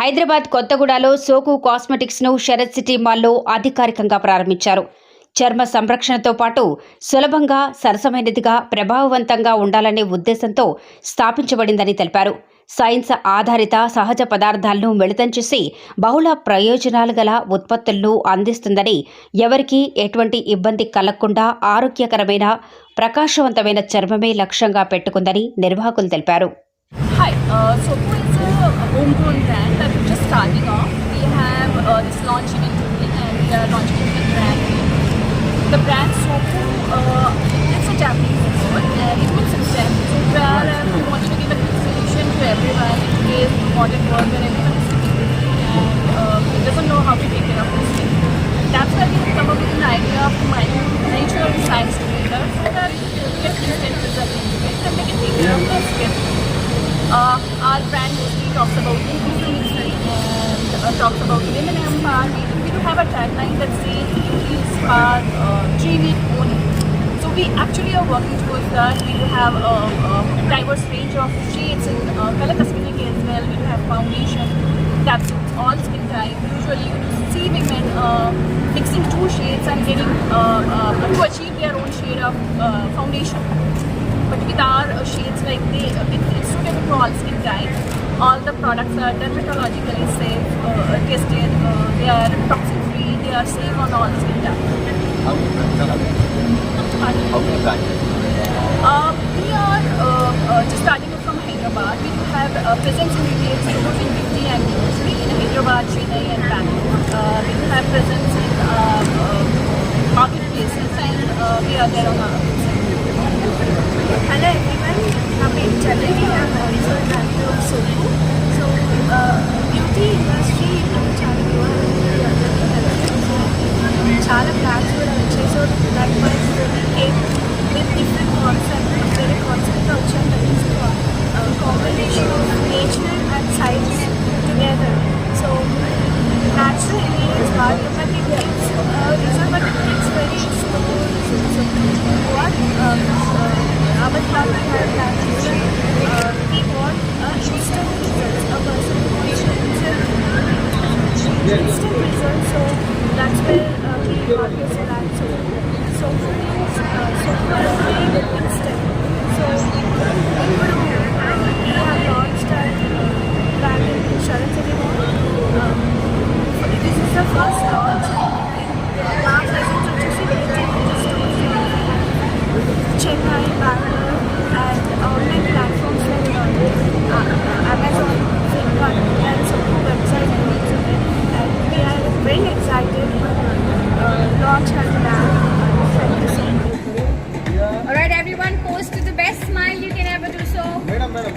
హైదరాబాద్ కొత్తగూడలో సోకు కాస్మెటిక్స్ను శరత్ సిటీ మాల్లో అధికారికంగా ప్రారంభించారు. చర్మ సంరక్షణతో పాటు సులభంగా సరసమైనదిగా ప్రభావవంతంగా ఉండాలనే ఉద్దేశంతో స్థాపించబడిందని తెలిపారు. సైన్స్ ఆధారిత సహజ పదార్థాలను మిళితం చేసి బహుళ ప్రయోజనాలు గల ఉత్పత్తులను అందిస్తుందని ఎవరికీ ఎటువంటి ఇబ్బంది కలగకుండా ఆరోగ్యకరమైన ప్రకాశవంతమైన చర్మమే లక్ష్యంగా పెట్టుకుందని నిర్వాహకులు తెలిపారు. Uh, A homegrown brand that we're just starting off. We have uh, this launch event today and we are launching it with brand. The brand Sopo, uh, it's a Japanese food and it makes sense. So we are uh, we want to give a solution to everyone in today's modern world where everyone is and uh, doesn't know how to take care of their skin. That's why we have come up with an idea of combining nature and science together so that we results in it and they can take care of skin. Uh, our brand mostly talks about inclusion and uh, talks about women empowerment. We do have a tagline that says our uh, dream it own. So we actually are working towards that. We do have a, a diverse range of shades in uh, color cosmetic as well. We do have foundation that suits all skin type. Usually you see women uh, mixing two shades and getting uh, uh, to achieve their own shade of uh, foundation with our shades like they it's suitable for all skin types all the products are dermatologically safe uh, tested uh, they are toxin free they are safe on all skin types. How many branches are there? How many branches? uh, we are uh, uh, just starting from Hyderabad. We do have uh, presence in retail stores in beauty and grocery in Hyderabad, Chennai and Bangalore. Uh, we do have presence in uh, uh, marketplaces and uh, we are there on our instant results. So that's where uh, we got this brand. So so means uh, so very instant. So Alright everyone, post the best smile you can ever do so. Madam, madam.